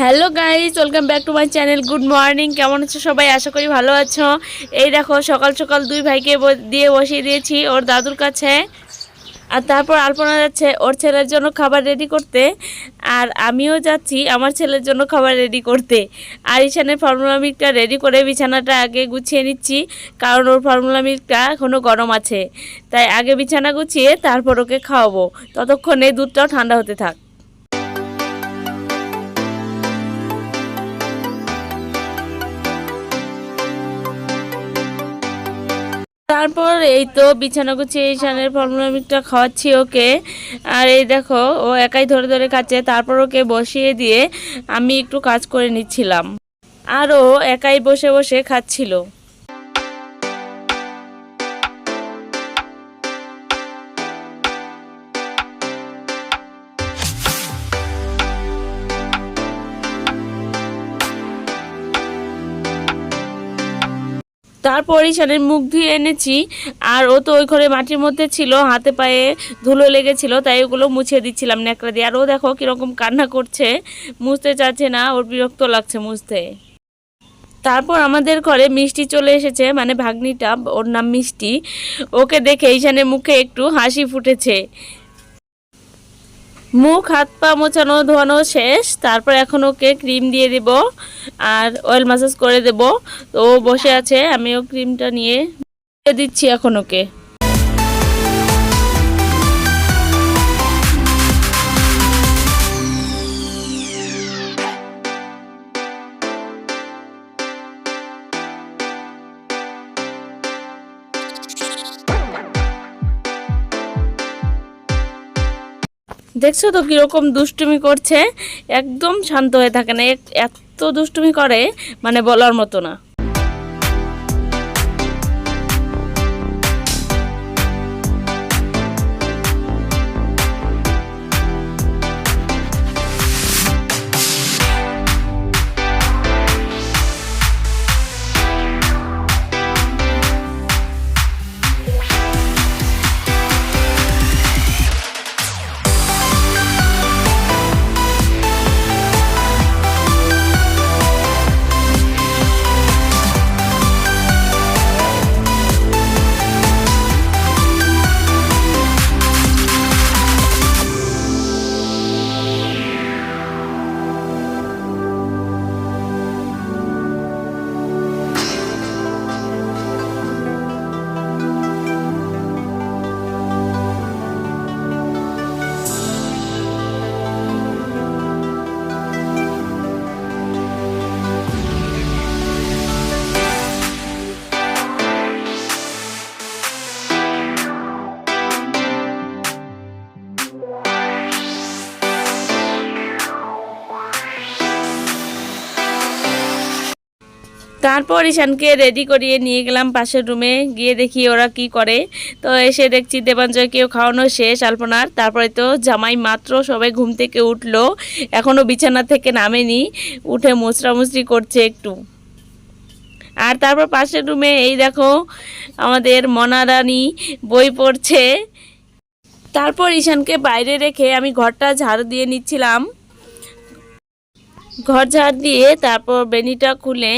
Hello guys welcome back to my channel. Good morning, কেমন আছো সবাই? আশা করি ভালো আছো। এই দেখো, সকাল সকাল দুই ভাইকে দিয়ে বসিয়ে দিয়েছি ওর দাদুর কাছে। আর তারপর আলপনা যাচ্ছে ওর ছেলের জন্য খাবার রেডি করতে। আর আমিও যাচ্ছি আমার ছেলের জন্য খাবার রেডি করতে। আর ঈশানের ফর্মুলা মিল্কটা রেডি করে বিছানাটা আগে গুছিয়ে নিচ্ছি, কারণ ওর ফর্মুলা মিল্কটা এখনও গরম আছে। তাই আগে বিছানা গুছিয়ে তারপর ওকে খাওয়াবো। ততক্ষণে দুধটাও ঠান্ডা হতে থাক। তারপর এই তো বিছানা গুছিয়ে ঈশানের ফর্মুলা মিল্কটা খাওয়াচ্ছি ওকে। আর এই দেখো, ও একাই ধরে ধরে খাচ্ছে, তারপর ওকে বসিয়ে দিয়ে আমি একটু কাজ করে নিচ্ছিলাম। আর ও একাই বসে বসে খাচ্ছিল। তারপর ঈশানের মুখ ধুয়ে এনেছি। আর ও তো ওই ঘরে মাটির মধ্যে ছিল, হাতে পায়ে ধুলো লেগেছিল, তাই ওগুলো মুছে দিচ্ছিলাম ন্যাকড়া দিয়ে। আর ও দেখো কীরকম কান্না করছে, মুছতে চাচ্ছে না, ওর বিরক্ত লাগছে মুছতে। তারপর আমাদের ঘরে মিষ্টি চলে এসেছে মানে ভাগ্নিটা, ওর নাম মিষ্টি। ওকে দেখে ঈশানের মুখে একটু হাসি ফুটেছে। মুখ, হাত পা মোছানো, ধোয়ানো শেষ। তারপর এখন ওকে ক্রিম দিয়ে দেব আর অয়েল ম্যাসাজ করে দেব। তো ও বসে আছে, আমিও ক্রিমটা নিয়ে দিচ্ছি এখন ওকে। দেখছ তো কীরকম দুষ্টুমি করছে? একদম শান্ত হয়ে থাকে না। এত দুষ্টুমি করে মানে বলার মতো না। তারপর ঈশানকে রেডি করিয়ে নিয়ে গেলাম পাশের রুমে গিয়ে দেখি ওরা কি করে। তো এসে দেখছি দেবাঞ্জয়কেও খাওয়ানো শেষ, আলপনার। তারপরে তো জামাই মাত্র সবাই ঘুম থেকে উঠল। এখনও বিছানা থেকে নামেনি। উঠে মুচড়ামুচড়ি করছে একটু। আর তারপর পাশের রুমে এই দেখো, আমাদের মনারানি বই পড়ছে। তারপর ঈশানকে বাইরে রেখে আমি ঘরটা ঝাড়ু দিয়ে নিচ্ছিলাম। ঘর ঝাড় দিয়ে তারপর বেনিটা খুলে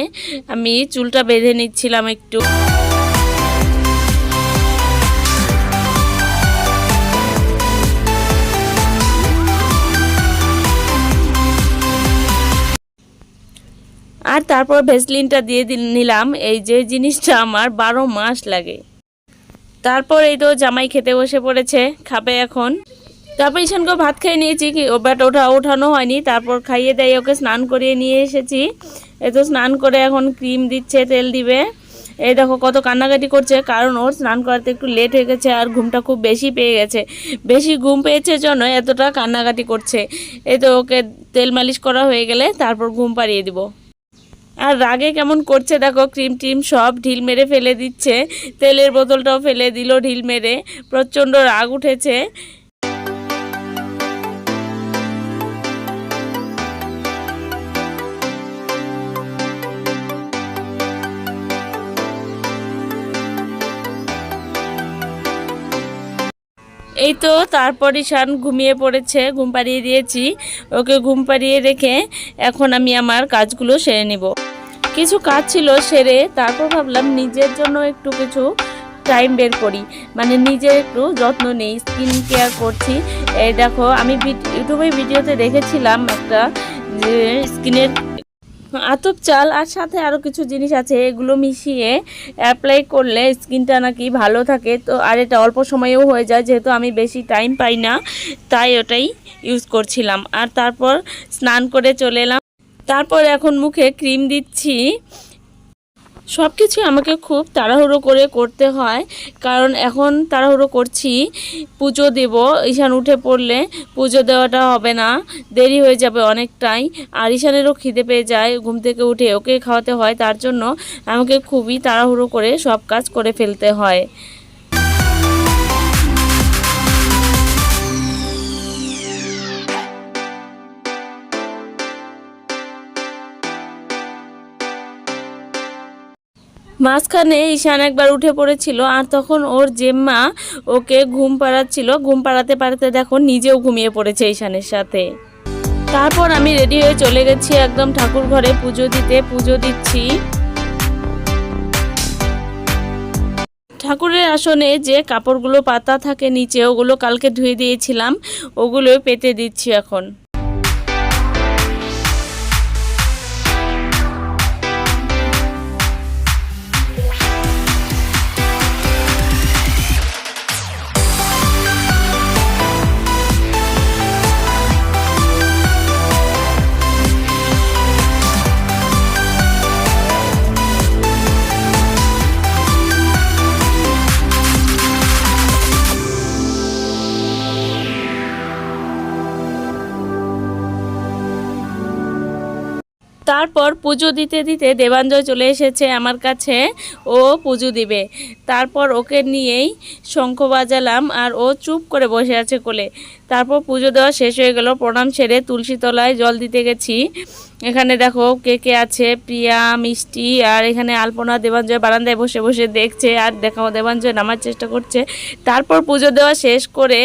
আমি চুলটা বেঁধে নিচ্ছিলাম একটু। আর তারপর ভেসলিনটা দিয়ে নিলাম। এই যে জিনিসটা আমার বারো মাস লাগে। তারপর এই তো জামাই খেতে বসে পড়েছে, খাবে এখন। তারপর ঈশানকে ভাত খেয়ে নিয়েছি কি? বাট ওঠা ওঠানো হয়নি। তারপর খাইয়ে দেয় ওকে স্নান করিয়ে নিয়ে এসেছি। এই তো স্নান করে এখন ক্রিম দিচ্ছে, তেল দিবে। এই দেখো কত কান্নাকাটি করছে। কারণ ওর স্নান করাতে একটু লেট হয়ে গেছে আর ঘুমটা খুব বেশি পেয়ে গেছে। বেশি ঘুম পেয়েছে জন্য এতটা কান্নাকাটি করছে। এই তো ওকে তেল মালিশ করা হয়ে গেলে তারপর ঘুম পাড়িয়ে দিব। আর রাগে কেমন করছে দেখো, ক্রিম টিম সব ঢিল মেরে ফেলে দিচ্ছে। তেলের বোতলটাও ফেলে দিল ঢিল মেরে। প্রচণ্ড রাগ উঠেছে। এই তো তারপর ঈশান ঘুমিয়ে পড়েছে, ঘুম পাড়িয়ে দিয়েছি। ওকে ঘুম পাড়িয়ে রেখে এখন আমি আমার কাজগুলো সেরে নিব। কিছু কাজ ছিল সেরে তারপর ভাবলাম নিজের জন্য একটু কিছু টাইম বের করি। মানে নিজের একটু যত্ন নেই স্কিন কেয়ার করছি। এই দেখো, আমি ইউটিউবে ভিডিওতে দেখেছিলাম একটা যে স্কিনের আতপ চাল আর সাথে আরও কিছু জিনিস আছে, এগুলো মিশিয়ে অ্যাপ্লাই করলে স্কিনটা নাকি ভালো থাকে। তো, আর এটা অল্প সময়েও হয়ে যায়, যেহেতু আমি বেশি টাইম পাই না, তাই ওটাই ইউজ করছিলাম। আর তারপর স্নান করে চলে এলাম। তারপর এখন মুখে ক্রিম দিচ্ছি। সব কিছু আমাকে খুব তাড়াহুড়ো করে করতে হয়। কারণ এখন তাড়াহুড়ো করছি, পুজো দেব, ঈশান উঠে পড়লে পুজো দেওয়াটা হবে না, দেরি হয়ে যাবে অনেকটাই। আর ঈশানেরও খিদে পেয়ে যায় ঘুম থেকে উঠে, ওকে খাওয়াতে হয়, তার জন্য আমাকে খুবই তাড়াহুড়ো করে সব কাজ করে ফেলতে হয়। মাঝখানে ঈশান একবার উঠে পড়েছিল আর তখন ওর জেম্মা ওকে ঘুম পাড়াচ্ছিল। ঘুম পাড়াতে পাড়াতে দেখো নিজেও ঘুমিয়ে পড়েছে ঈশানের সাথে। তারপর আমি রেডি হয়ে চলে গেছি একদম ঠাকুর ঘরে পুজো দিতে, পুজো দিচ্ছি। ঠাকুরের আসনে যে কাপড়গুলো পাতা থাকে নিচে, ওগুলো কালকে ধুয়ে দিয়েছিলাম ওগুলো পেতে দিচ্ছি এখন। তারপর পুজো দিতে দিতে দেবাঞ্জয় চলে এসেছে আমার কাছে। ও পুজো দিবে। তারপর ওকে নিয়েই শঙ্খ বাজালাম আর ও চুপ করে বসে আছে কোলে। তারপর পুজো দেওয়া শেষ হয়ে গেল। প্রণাম সেরে তুলসী তলায় জল দিতে গেছি। এখানে দেখো কে কে আছে? প্রিয়া, মিষ্টি আর এখানে আলপনা, দেবাঞ্জয় বারান্দায় বসে বসে দেখছে আর দেখাও। দেবাঞ্জয় নামার চেষ্টা করছে। তারপর পুজো দেওয়া শেষ করে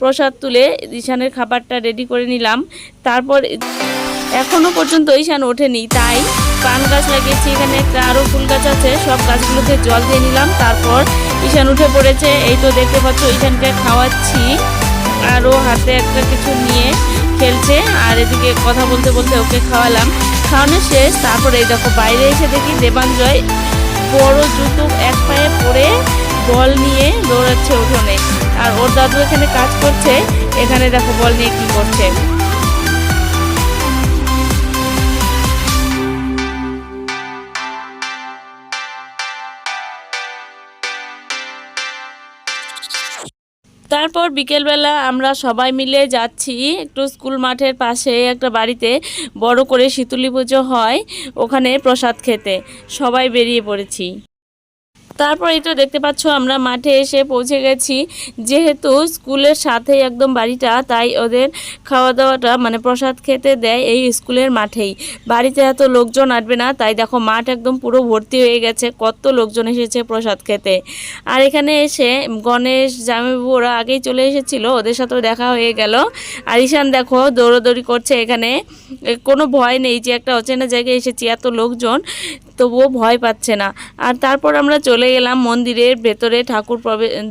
প্রসাদ তুলে ঈশানের খাবারটা রেডি করে নিলাম। তারপর এখনও পর্যন্ত ঈশান ওঠেনি, তাই পান গাছ লাগিয়েছি, এখানে একটা আরও ফুল গাছ আছে, সব গাছগুলোতে জল দিয়ে নিলাম, তারপর ঈশান উঠে পড়েছে, এই তো দেখতে পাচ্ছ ঈশানকে খাওয়াচ্ছি, আর ও হাতে একটা কিছু নিয়ে খেলছে, আর এদিকে কথা বলতে বলতে ওকে খাওয়ালাম, খাওয়ানো শেষ, তারপর এই দেখো বাইরে এসে দেখি দেবাঞ্জয় বড় জুতো এক পায়ে পরে বল নিয়ে দৌড়াচ্ছে উঠোনে, আর ওর দাদু এখানে কাজ করছে, এখানে দেখো বল নিয়ে কি করছে। তারপর বিকেলবেলা আমরা সবাই মিলে যাচ্ছি একটু স্কুল মাঠের পাশে একটা বাড়িতে। বড় করে শীতলী পুজো হয় ওখানে প্রসাদ খেতে। সবাই বেরিয়ে পড়েছি। তারপর এই তো দেখতে পাচ্ছ আমরা মাঠে এসে পৌঁছে গেছি। যেহেতু স্কুলের সাথে একদম বাড়িটা, তাই ওদের খাওয়া দাওয়াটা মানে প্রসাদ খেতে দেয় এই স্কুলের মাঠেই। বাড়িতে এত লোকজন আসবে না, তাই দেখো মাঠ একদম পুরো ভর্তি হয়ে গেছে, কত লোকজন এসেছে প্রসাদ খেতে। আর এখানে এসে গণেশ জামাইবাবু ওরা আগেই চলে এসেছিল, ওদের সাথেও দেখা হয়ে গেল। আর ঈশান দেখো দৌড়োদৌড়ি করছে এখানে। কোনো ভয় নেই যে একটা অচেনা জায়গায় এসেছি, এত লোকজন। তবুও ভয় পাচ্ছে না। আর তারপর আমরা চলে গেলাম মন্দিরের ভেতরে ঠাকুর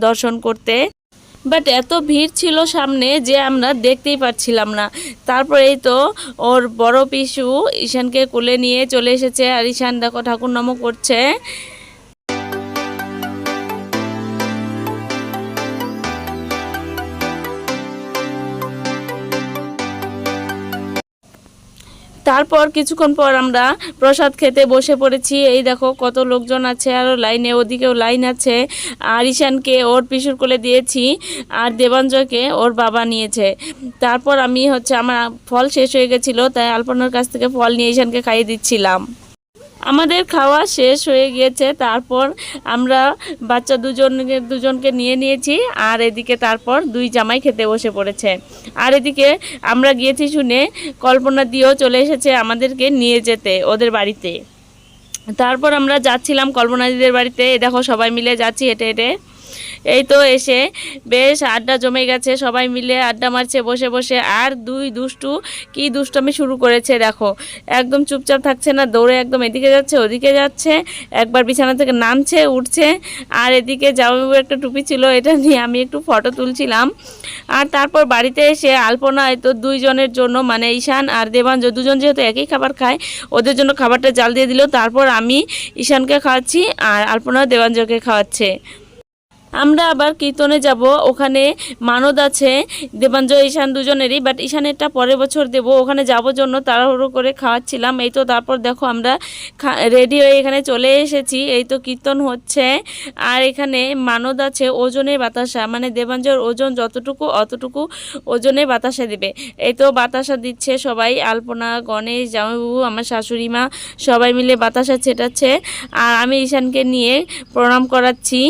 দর্শন করতে। বাট এত ভিড় ছিল সামনে যে আমরা দেখতেই পাচ্ছিলাম না। তারপরেই তো ওর বড় পিসু ঈশানকে কোলে নিয়ে চলে এসেছে আর ঈশান দেখো ঠাকুর নম করছে। তারপর কিছুক্ষণ পর আমরা প্রসাদ খেতে বসে পড়েছি। এই দেখো কত লোকজন আছে আরও লাইনে ওদিকেও লাইন আছে। আর ঈশানকে ওর পিসুর কোলে দিয়েছি, আর দেবাঞ্জয়কে ওর বাবা নিয়েছে। তারপর আমি হচ্ছে, আমার ফল শেষ হয়ে গেছিল, তাই আলপনার কাছ থেকে ফল নিয়ে ঈশানকে খাইয়ে দিচ্ছিলাম। আমাদের খাওয়া শেষ হয়ে গিয়েছে, তারপর আমরা বাচ্চা দুজনকে দুজনকে নিয়ে নিয়েছি, আর এদিকে তারপর দুই জামাই খেতে বসে পড়েছে। আর এদিকে আমরা গিয়েছি শুনে কল্পনা দিয়েও চলে এসেছে আমাদেরকে নিয়ে যেতে ওদের বাড়িতে। তারপর আমরা যাচ্ছিলাম কল্পনা দিদের বাড়িতে দেখো সবাই মিলে যাচ্ছি হেঁটে হেঁটে। এই তো এসে বেশ আড্ডা জমে গেছে, সবাই মিলে আড্ডা মারছে, বসে বসে। আর দুই দুষ্টু কি দুষ্টামি শুরু করেছে দেখো। একদম চুপচাপ থাকছে না, দৌড়ে একদম এদিকে যাচ্ছে, ওদিকে যাচ্ছে, একবার বিছানা থেকে নামছে, উঠছে। আর এদিকে জামাইবাবু একটা টুপি ছিল, এটা নিয়ে আমি একটু ফটো তুলছিলাম। আর তারপর বাড়িতে এসে আলপনা তো দুইজনের জন্য মানে ঈশান আর দেবাঞ্জ দুজন যেহেতু একই খাবার খায়, ওদের জন্য খাবারটা জাল দিয়ে দিল। তারপর আমি ঈশানকে খাওয়াচ্ছি আর আলপনা দেবাঞ্জকে খাওয়াচ্ছে। আমরা আবার কীর্তনে যাব, ওখানে মানদ আছে, দেবাঞ্জ, ঈশান দুজনেরই বাট ঈশানেরটা পরের বছর দেব, ওখানে যাব জন্য তাড়াহুড়ো করে খাওয়াচ্ছিলাম, এই তো তারপর দেখো আমরা রেডি হয়ে এখানে চলে এসেছি, এই তো কীর্তন হচ্ছে, আর এখানে মানদ আছে ওজনে বাতাসা মানে দেবাঞ্জর ওজন যতটুকু, অতটুকু ওজনে বাতাসা দিবে, এই তো বাতাসা দিচ্ছে সবাই, আলপনা, গণেশ, জামাইবাবু, আমার শাশুড়ি মা, সবাই মিলে বাতাসা ছেটাচ্ছে, আর আমি ঈশানকে নিয়ে প্রণাম করাচ্ছি,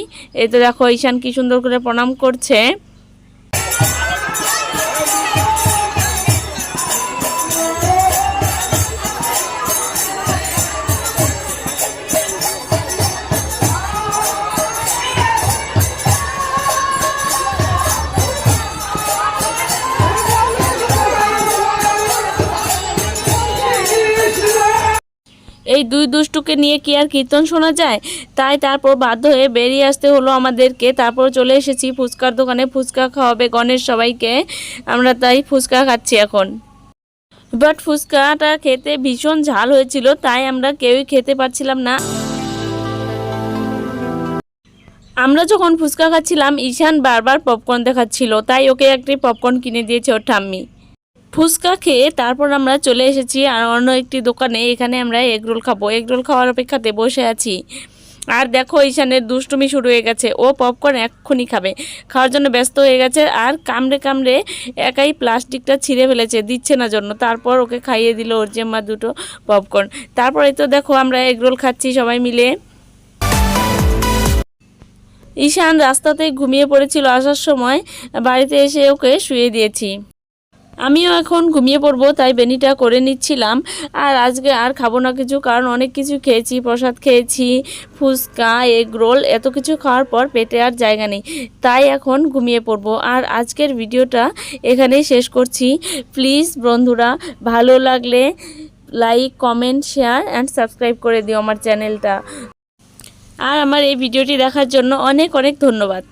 এই তো দেখো ঈশান কি সুন্দর করে প্রণাম করছে? এই দুই দুষ্টুকে নিয়ে কি আর কীর্তন শোনা যায়? তাই তারপর বাধ্য হয়ে বেরিয়ে আসতে হলো আমাদেরকে। তারপর চলে এসেছি ফুচকার দোকানে। ফুচকা খাওয়াবে গণেশ সবাইকে। আমরা তাই ফুচকা খাচ্ছি এখন। বাট ফুচকাটা খেতে ভীষণ ঝাল হয়েছিল, তাই আমরা কেউই খেতে পারছিলাম না। আমরা যখন ফুচকা খাচ্ছিলাম, ঈশান বারবার পপকর্ন দেখাচ্ছিল। তাই ওকে একটি পপকর্ন কিনে দিয়েছে ওর ঠাম্মি। ফুচকা খেয়ে তারপর আমরা চলে এসেছি আর অন্য একটি দোকানে। এখানে আমরা এগরোল খাব। এগরোল খাওয়ার অপেক্ষাতে বসে আছি। আর দেখো, ঈশানের দুষ্টুমি শুরু হয়ে গেছে। ও পপকর্ন এক্ষুনি খাবে। খাওয়ার জন্য ব্যস্ত হয়ে গেছে আর কামড়ে কামড়ে একাই প্লাস্টিকটা ছিঁড়ে ফেলেছে, দিচ্ছে না জন্য। তারপর ওকে খাইয়ে দিল ওর জেম্মা দুটো পপকর্ন তারপরে তো দেখো, আমরা এগরোল খাচ্ছি সবাই মিলে। ঈশান রাস্তাতেই ঘুমিয়ে পড়েছিল আসার সময়। বাড়িতে এসে ওকে শুয়ে দিয়েছি। আমিও এখন ঘুমিয়ে পড়ব, তাই বেনিটা করে নিচ্ছিলাম। আর আজকে আর খাব না কিছু, কারণ অনেক কিছু খেয়েছি, প্রসাদ খেয়েছি, ফুচকা, এগ রোল, এত কিছু খাওয়ার পর পেটে আর জায়গা নেই। তাই এখন ঘুমিয়ে পড়ব। আর আজকের ভিডিওটা এখানেই শেষ করছি। প্লিজ বন্ধুরা, ভালো লাগলে like, comment, share and subscribe করে দিও আমার চ্যানেলটা। আর আমার এই ভিডিওটি দেখার জন্য অনেক অনেক ধন্যবাদ।